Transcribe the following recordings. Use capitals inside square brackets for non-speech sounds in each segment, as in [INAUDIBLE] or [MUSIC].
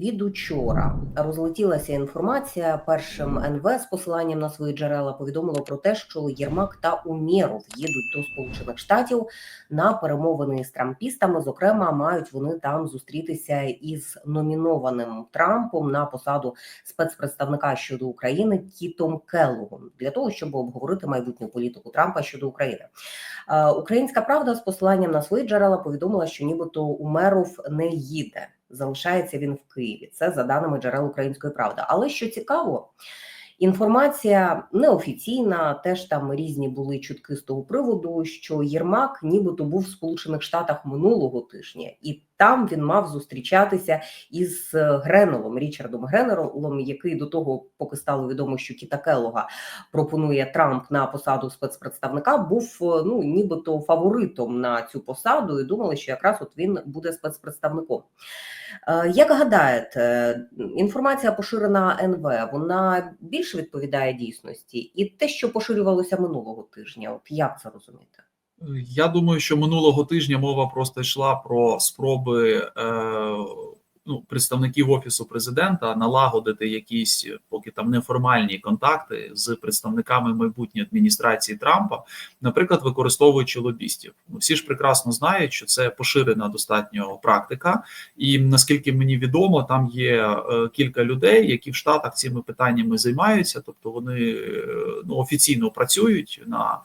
Від учора розлетілася інформація. Першим НВ з посиланням на свої джерела повідомило про те, що Єрмак та Умєров їдуть до Сполучених Штатів на перемовини з трампістами. Зокрема, мають вони там зустрітися із номінованим Трампом на посаду спецпредставника щодо України Кітом Келлогом для того, щоб обговорити майбутню політику Трампа щодо України. Е, Українська правда з посиланням на свої джерела повідомила, що нібито Умеров не їде. Залишається він в Києві. Це за даними джерел Української правди. Але що цікаво, інформація неофіційна, теж там різні були чутки з того приводу, що Єрмак нібито був в Сполучених Штатах минулого тижня, і там він мав зустрічатися із Гренелом, Річардом Гренелом, який до того, поки стало відомо, що Кіта Келлога пропонує Трамп на посаду спецпредставника, був ну нібито фаворитом на цю посаду, і думали, що якраз от він буде спецпредставником. Е, Як гадаєте, інформація поширена НВ, вона більше відповідає дійсності, і те, що поширювалося минулого тижня, от як це розуміти? Я думаю, що минулого тижня мова просто йшла про спроби е, ну, представників офісу президента налагодити якісь поки там неформальні контакти з представниками майбутньої адміністрації Трампа, наприклад, використовуючи лобістів. Ну, всі ж прекрасно знають, що це поширена достатньо практика, і наскільки мені відомо, там є е, кілька людей, які в Штатах цими питаннями займаються, тобто вони е, ну, офіційно працюють на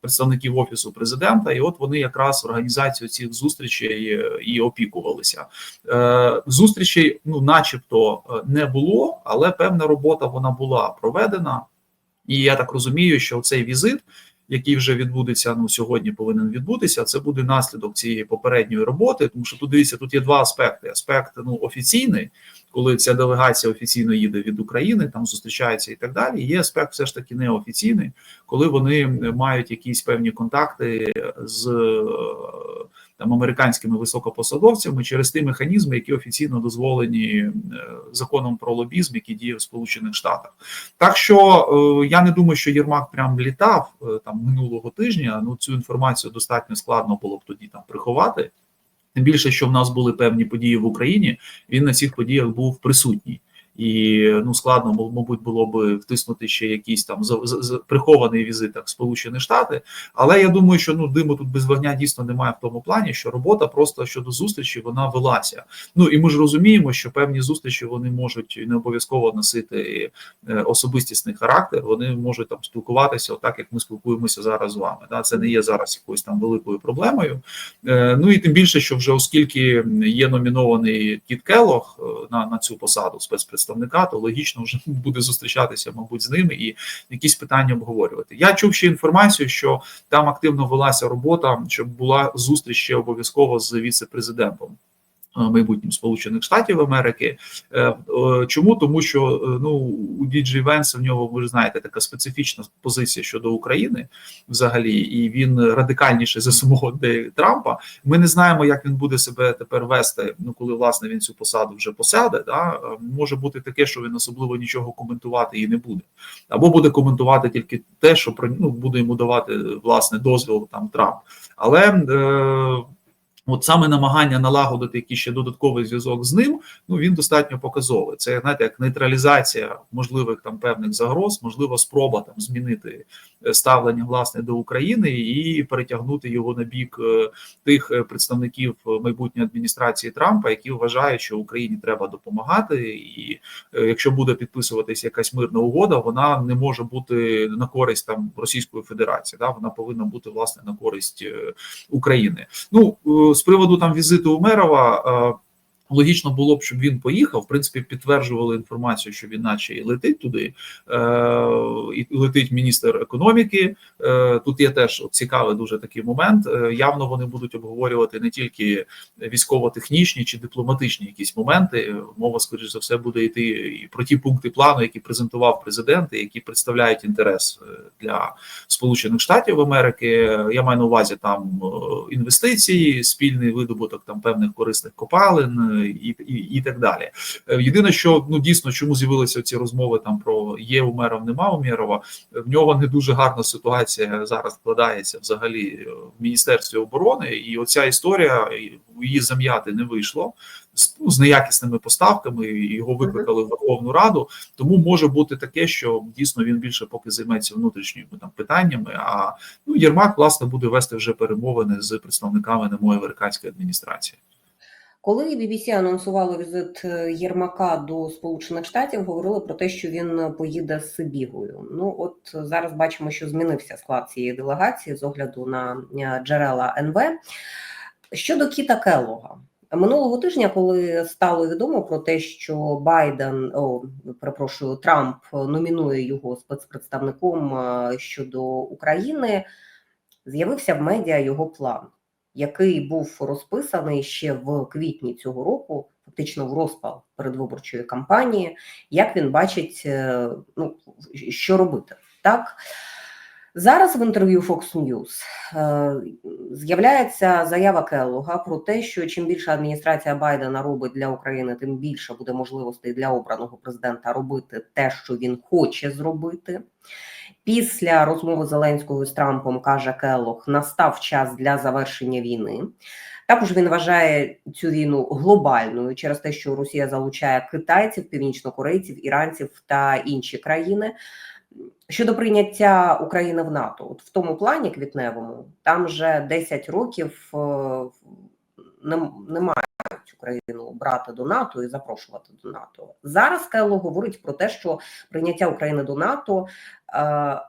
представників офісу президента, і от вони якраз організацію цих зустрічей е, і опікувалися. Е, Зустрічей, ну, начебто, е, не було, але певна робота вона була проведена. І я так розумію, що цей візит, який вже відбудеться, ну сьогодні повинен відбутися. Це буде наслідок цієї попередньої роботи. Тому що тут дивіться, тут є два аспекти: аспект ну офіційний, коли ця делегація офіційно їде від України, там зустрічається і так далі. Є аспект, все ж таки неофіційний, коли вони мають якісь певні контакти з е, там американськими високопосадовцями через ті механізми, які офіційно дозволені е, законом про лобізм, який діє в Сполучених Штатах. Так що е, я не думаю, що Єрмак прям літав там минулого тижня. Ну цю інформацію достатньо складно було б тоді там приховати. Тим більше, що в нас були певні події в Україні, він на цих подіях був присутній. І ну складно мабуть було би втиснути ще якийсь там прихований візит в Сполучені Штати. Але я думаю, що ну диму тут без вогня дійсно немає в тому плані, що робота просто щодо зустрічі вона велася. Ну і ми ж розуміємо, що певні зустрічі вони можуть не обов'язково носити е, особистісний характер. Вони можуть там спілкуватися, отак як ми спілкуємося зараз з вами. Да, це не є зараз якоюсь там великою проблемою. Е, Ну і тим більше, що вже оскільки є номінований Кіт Келлог е, на, на цю посаду спецпредставника, представника, то логічно вже [LAUGHS] буде зустрічатися, мабуть, з ними і якісь питання обговорювати. Я чув ще інформацію, що там активно велася робота, щоб була зустріч ще обов'язково з віце-президентом. Майбутнім Сполучених Штатів Америки, чому тому, що ну у Діджі Венса в нього ви знаєте така специфічна позиція щодо України, взагалі, і він радикальніше за самого Трампа. Ми не знаємо, як він буде себе тепер вести. Ну коли власне він цю посаду вже посяде. Да може бути таке, що він особливо нічого коментувати і не буде, або буде коментувати тільки те, що про ну, буде йому давати власне дозвіл там Трамп, але. Е, От саме намагання налагодити якийсь ще додатковий зв'язок з ним, ну він достатньо показовий. Це знаєте, як нейтралізація можливих там певних загроз, можливо, спроба там змінити ставлення власне до України і перетягнути його на бік тих представників майбутньої адміністрації Трампа, які вважають, що Україні треба допомагати, і якщо буде підписуватись якась мирна угода, вона не може бути на користь там Російської Федерації. Да, вона повинна бути власне на користь України. Ну з приводу там візиту Умерова. Логічно було б, щоб він поїхав. В принципі, підтверджували інформацію, що він, наче і летить туди, е, і летить міністр економіки. Е, Тут є теж цікавий дуже такий момент. Е, явно вони будуть обговорювати не тільки військово-технічні чи дипломатичні якісь моменти. Мова, скоріш за все, буде йти і про ті пункти плану, які презентував президент, і які представляють інтерес для Сполучених Штатів Америки. Я маю на увазі там інвестиції, спільний видобуток там певних корисних копалин і, і, і так далі. Е, Єдине, що ну дійсно чому з'явилися ці розмови там про є Умеров, нема Умєрова, в нього не дуже гарна ситуація зараз складається взагалі е, в міністерстві оборони, і оця історія її зам'яти не вийшло з, ну, з неякісними поставками. Його викликали в Верховну Раду. Тому може бути таке, що дійсно він більше поки займеться внутрішніми там питаннями. А ну Єрмак власне буде вести вже перемовини з представниками немої американської адміністрації. Коли BBC анонсувало візит е, Єрмака до Сполучених Штатів, говорили про те, що він поїде з Сибігою. Ну от зараз бачимо, що змінився склад цієї делегації з огляду на е, джерела НВ. Щодо Кіта Келлога. Минулого тижня, коли стало відомо про те, що Байден, о, перепрошую, Трамп номінує його спецпредставником е, щодо України, з'явився в медіа його план який був розписаний ще в квітні цього року, фактично в розпал передвиборчої кампанії, як він бачить, е, ну що робити так. Зараз в інтерв'ю Fox News е, з'являється заява Келлога про те, що чим більше адміністрація Байдена робить для України, тим більше буде можливостей для обраного президента робити те, що він хоче зробити. Після розмови Зеленського з Трампом каже Келлог, настав час для завершення війни. Також він вважає цю війну глобальною через те, що Росія залучає китайців, північнокорейців, іранців та інші країни. Щодо прийняття України в НАТО, от в тому плані квітневому, там вже 10 років е, не, не мають Україну брати до НАТО і запрошувати до НАТО. Зараз Келло говорить про те, що прийняття України до НАТО. Е,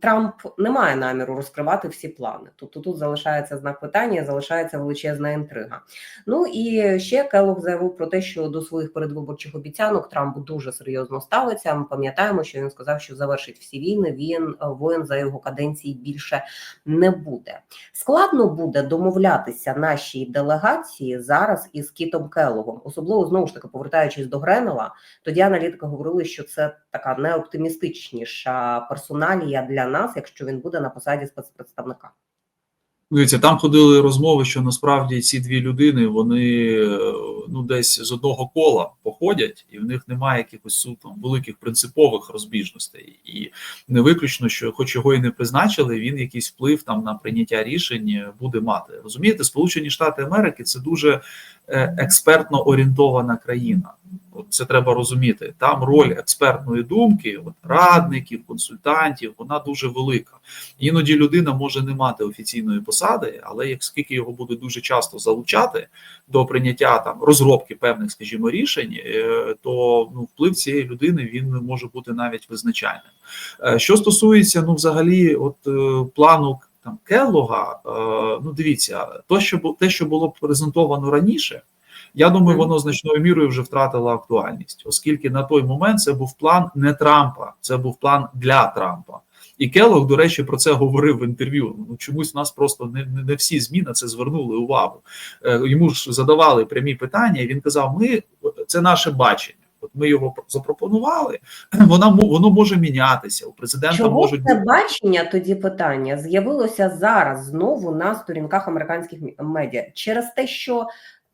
Трамп не має наміру розкривати всі плани. Тобто тут залишається знак питання, залишається величезна інтрига. Ну і ще Келлог заявив про те, що до своїх передвиборчих обіцянок Трамп дуже серйозно ставиться. Ми пам'ятаємо, що він сказав, що завершить всі війни. Він воїн за його каденції більше не буде. Складно буде домовлятися нашій делегації зараз із Кітом Келлогом, особливо знову ж таки повертаючись до Гренела. Тоді аналітики говорили, що це така неоптимістичніша персоналія для нас, якщо він буде на посаді спецпредставника. Дивіться, там ходили розмови, що насправді ці дві людини вони ну десь з одного кола походять, і в них немає якихось суто великих принципових розбіжностей. І не виключно, що, хоч його і не призначили, він якийсь вплив там на прийняття рішень буде мати. Розумієте, Сполучені Штати Америки це дуже експертно орієнтована країна. Це треба розуміти. Там роль експертної думки, радників, консультантів, вона дуже велика. Іноді людина може не мати офіційної посади, але як скільки його буде дуже часто залучати до прийняття там розробки певних, скажімо, рішень, то ну вплив цієї людини він може бути навіть визначальним. Що стосується ну, взагалі, от плану там Келлога, ну дивіться, то що те, що було презентовано раніше. Я думаю, воно значною мірою вже втратило актуальність, оскільки на той момент це був план не Трампа, це був план для Трампа. І Келлог, до речі, про це говорив в інтерв'ю. Ну чомусь нас просто не не всі змі на це звернули увагу. Йому ж задавали прямі питання, і він казав: Ми це наше бачення. От ми його запропонували. [CLEARS THROAT] Вона воно може мінятися. У президента Чого можуть це бачення. Тоді питання з'явилося зараз знову на сторінках американських медіа через те, що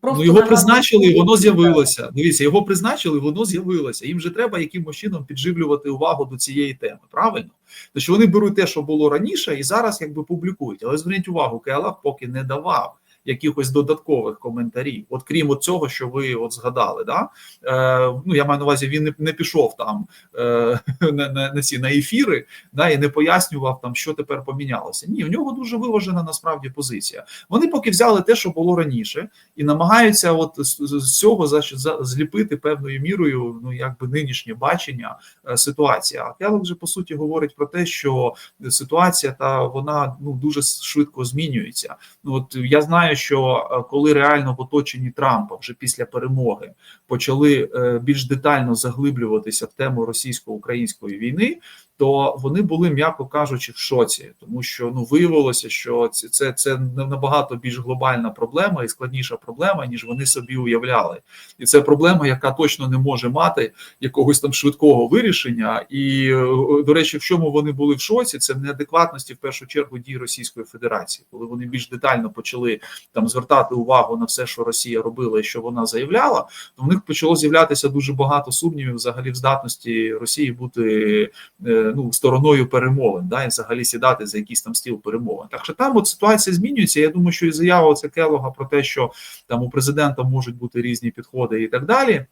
Просто ну, його призначили, і воно з'явилося. Дивіться, його призначили, воно з'явилося. Їм же треба якимось чином підживлювати увагу до цієї теми. Правильно? Тобто вони беруть те, що було раніше, і зараз якби публікують. Але зверніть увагу, Келах поки не давав якихось додаткових коментарів, от крім цього, що ви от згадали. Да? Е, Ну я маю на увазі, він не, не пішов там е, [LAUGHS] на, на, на ці на ефіри, да, і не пояснював там, що тепер помінялося. Ні, в нього дуже виважена насправді позиція. Вони поки взяли те, що було раніше, і намагаються, от з, цього за, за зліпити певною мірою, ну якби нинішнє бачення е, ситуації. А Келлог вже по суті говорить про те, що ситуація та вона ну дуже швидко змінюється. Ну от я знаю що коли реально в оточенні Трампа вже після перемоги почали більш детально заглиблюватися в тему російсько-української війни, то вони були, м'яко кажучи, в шоці, тому що ну виявилося, що це, це, набагато більш глобальна проблема і складніша проблема, ніж вони собі уявляли. І це проблема, яка точно не може мати якогось там швидкого вирішення. І е, до речі, в чому вони були в шоці, це в неадекватності в першу чергу дій Російської Федерації, коли вони більш детально почали там звертати увагу на все, що Росія робила і що вона заявляла, то в них почало з'являтися дуже багато сумнівів взагалі в здатності Росії бути е, ну стороною перемовин, да і взагалі сідати за якийсь там стіл перемовин. Так що там от ситуація змінюється. Я думаю, що і заява оця Келога про те, що там у президента можуть бути різні підходи і так далі.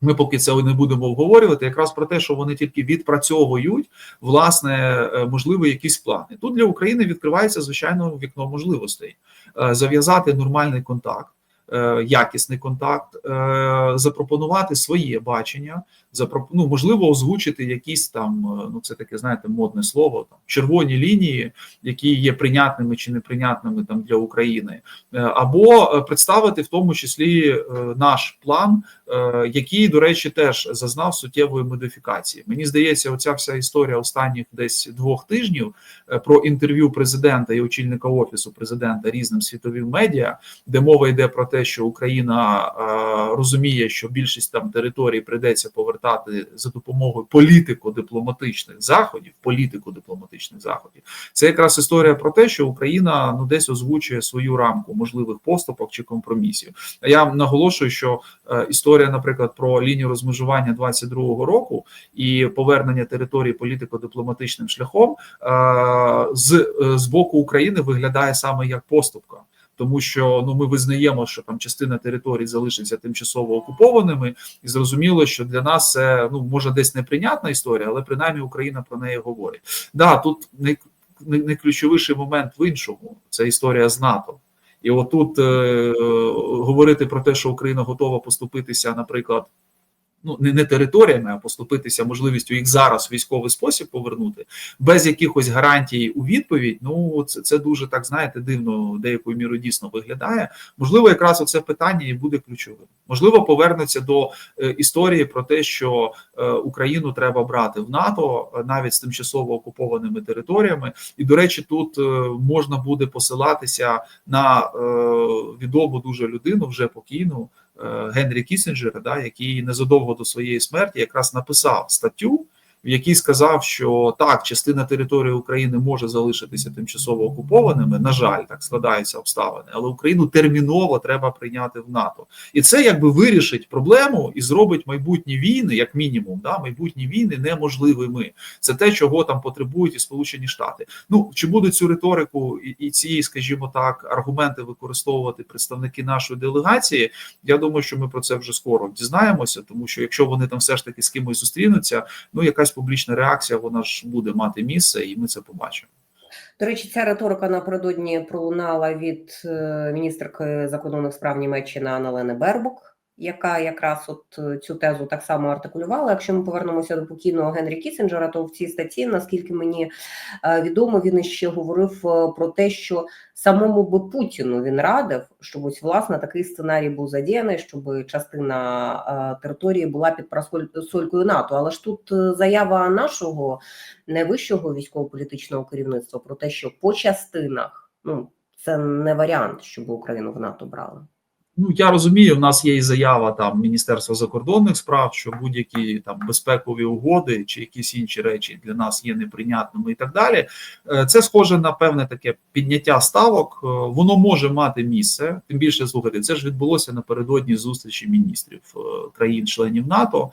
Ми поки це не будемо обговорювати, якраз про те, що вони тільки відпрацьовують власне е, можливо якісь плани. Тут для України відкривається звичайно вікно можливостей Е, зав'язати нормальний контакт, е, якісний контакт, запропонувати своє бачення, запропо- ну, можливо, озвучити якісь там, е, ну це таке, знаєте, модне слово, там червоні лінії, які є прийнятними чи неприйнятними там для України, Е, або е, представити в тому числі наш план, який, до речі, теж зазнав суттєвої модифікації. Мені здається, оця вся історія останніх десь двох тижнів про інтерв'ю президента і очільника офісу президента різним світовим медіа, де мова йде про те, що Україна розуміє, що більшість там територій прийдеться повертати за допомогою політико-дипломатичних заходів, політико-дипломатичних заходів. Це якраз історія про те, що Україна ну десь озвучує свою рамку можливих поступок чи компромісів. А я наголошую, що е, історія, наприклад, про лінію розмежування 22-го року і повернення території політико-дипломатичним шляхом е, з, е, з боку України виглядає саме як поступка. Тому що ну ми визнаємо, що там частина територій залишиться тимчасово окупованими, і зрозуміло, що для нас це ну може десь неприйнятна історія, але принаймні Україна про неї говорить. Да, тут не, не, не ключовіший момент в іншому. Це історія з НАТО. І отут е, говорити про те, що Україна готова поступитися, наприклад, ну не, не територіями, а поступитися можливістю їх зараз в військовий спосіб повернути, без якихось гарантій у відповідь. Ну це, це дуже так знаєте, дивно деякою мірою дійсно виглядає. Можливо, якраз оце питання і буде ключовим. Можливо, повернеться до е, історії про те, що е, Україну треба брати в НАТО е, навіть з тимчасово окупованими територіями. І до речі, тут можна буде посилатися на відому дуже людину, вже покійну Генрі Кісінджера, да, який незадовго до своєї смерті якраз написав статтю, в якій сказав, що так, частина території України може залишитися тимчасово окупованими. На жаль, так складаються обставини, але Україну терміново треба прийняти в НАТО, і це якби вирішить проблему і зробить майбутні війни, як мінімум, да, майбутні війни неможливими. Це те, чого там потребують і Сполучені Штати. Ну чи будуть цю риторику і, і ці, скажімо так, аргументи використовувати представники нашої делегації? Я думаю, що ми про це вже скоро дізнаємося, тому що якщо вони там все ж таки з кимось зустрінуться, ну якась публічна реакція, вона ж буде мати місце, і ми це побачимо. До речі, ця риторика напередодні пролунала від е, міністерки закордонних справ Німеччини Анна Лени Бербук, яка якраз от е, цю тезу так само артикулювала. Якщо ми повернемося до покійного Генрі Кісінджера, то в цій статті, наскільки мені е, відомо, він іще говорив е, про те, що самому би Путіну він радив, щоб ось власне такий сценарій був задіяний, щоб частина території була під парасолькою НАТО. Але ж тут заява нашого найвищого військово-політичного керівництва про те, що по частинах ну це не варіант, щоб Україну в НАТО брали. Ну я розумію, в нас є і заява там Міністерства закордонних справ, що будь-які там безпекові угоди чи якісь інші речі для нас є неприйнятними і так далі. Е, Це схоже на певне таке підняття ставок. Е, Воно може мати місце. Тим більше слухайте, це ж відбулося напередодні зустрічі міністрів е, країн-членів НАТО,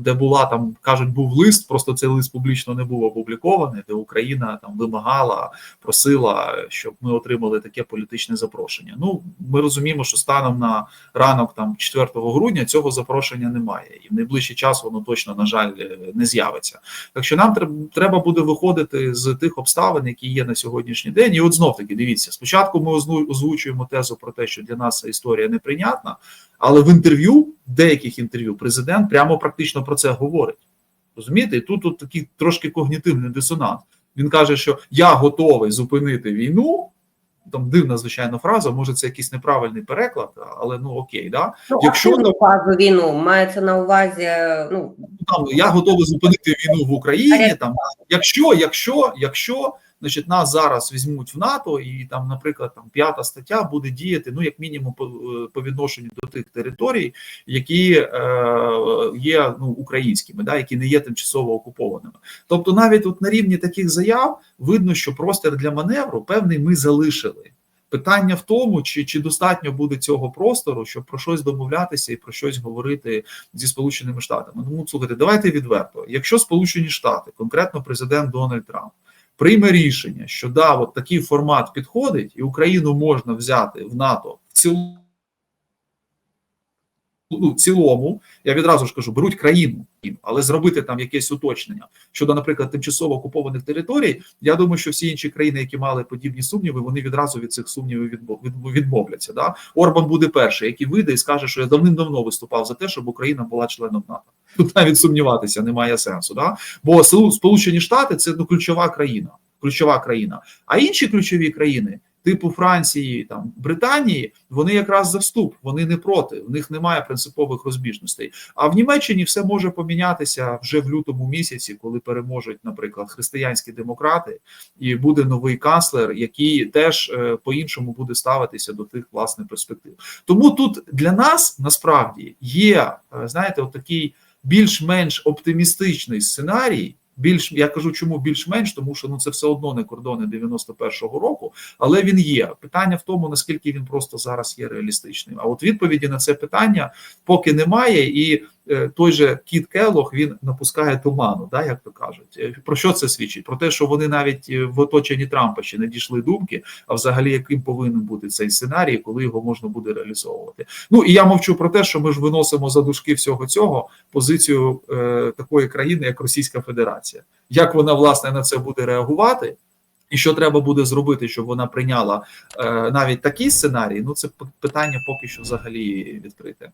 де була там кажуть, був лист. Просто цей лист публічно не був опублікований, де Україна там вимагала, просила, щоб ми отримали таке політичне запрошення. Ну ми розуміємо, що станом на ранок там 4 грудня цього запрошення немає, і в найближчий час воно точно на жаль не з'явиться. Так що нам треба буде виходити з тих обставин, які є на сьогоднішній день. І от знов таки дивіться, спочатку ми озвучуємо тезу про те, що для нас ця історія неприйнятна, але в інтерв'ю, деяких інтерв'ю, президент прямо практично про це говорить. Розумієте, і тут, тут такий трошки когнітивний дисонанс. Він каже, що я готовий зупинити війну там дивна звичайно фраза, може це якийсь неправильний переклад, але ну окей, да Ну, Якщо на фазу війну мається на увазі. Ну там я готовий зупинити війну в Україні. Там якщо, якщо, якщо значить нас зараз візьмуть в НАТО, і там, наприклад, там п'ята стаття буде діяти, ну як мінімум, по, е, по відношенню до тих територій, які е, є ну українськими, да, які не є тимчасово окупованими. Тобто, навіть от на рівні таких заяв видно, що простір для маневру певний ми залишили. Питання в тому, чи, чи достатньо буде цього простору, щоб про щось домовлятися і про щось говорити зі Сполученими Штатами. Ну слухайте, давайте відверто. Якщо Сполучені Штати, конкретно президент Дональд Трамп, прийме рішення, що да, от такий формат підходить, і Україну можна взяти в НАТО в цілому. Ну, в цілому, я відразу ж кажу, беруть країну, але зробити там якесь уточнення щодо, наприклад, тимчасово окупованих територій. Я думаю, що всі інші країни, які мали подібні сумніви, вони відразу від цих сумнівів відмовляться. Да? Орбан буде перший, який вийде і скаже, що я давним-давно виступав за те, щоб Україна була членом НАТО. Тут навіть сумніватися немає сенсу. Да? Бо Сполу- Сполучені Штати це ну, ключова країна, ключова країна. А інші ключові країни, типу Франції, там Британії, вони якраз за вступ, вони не проти, в них немає принципових розбіжностей. А в Німеччині все може помінятися вже в лютому місяці, коли переможуть, наприклад, християнські демократи, і буде новий канцлер, який теж е, по-іншому буде ставитися до тих власне перспектив. Тому тут для нас насправді є, е, знаєте, от такий більш-менш оптимістичний сценарій. Більш я кажу, чому більш-менш, тому що ну це все одно не кордони 91-го року, але він є. Питання в тому, наскільки він просто зараз є реалістичним. А от відповіді на це питання поки немає, і той же Кіт Келох він напускає туману, да, як то кажуть. Е, Про що це свідчить? Про те, що вони навіть е, в оточенні Трампа ще не дійшли думки, а взагалі яким повинен бути цей сценарій, коли його можна буде реалізовувати. Ну і я мовчу про те, що ми ж виносимо за дужки всього цього позицію е, такої країни, як Російська Федерація. Як вона власне на це буде реагувати? І що треба буде зробити, щоб вона прийняла е, навіть такий сценарій? Ну це питання поки що взагалі відкрите.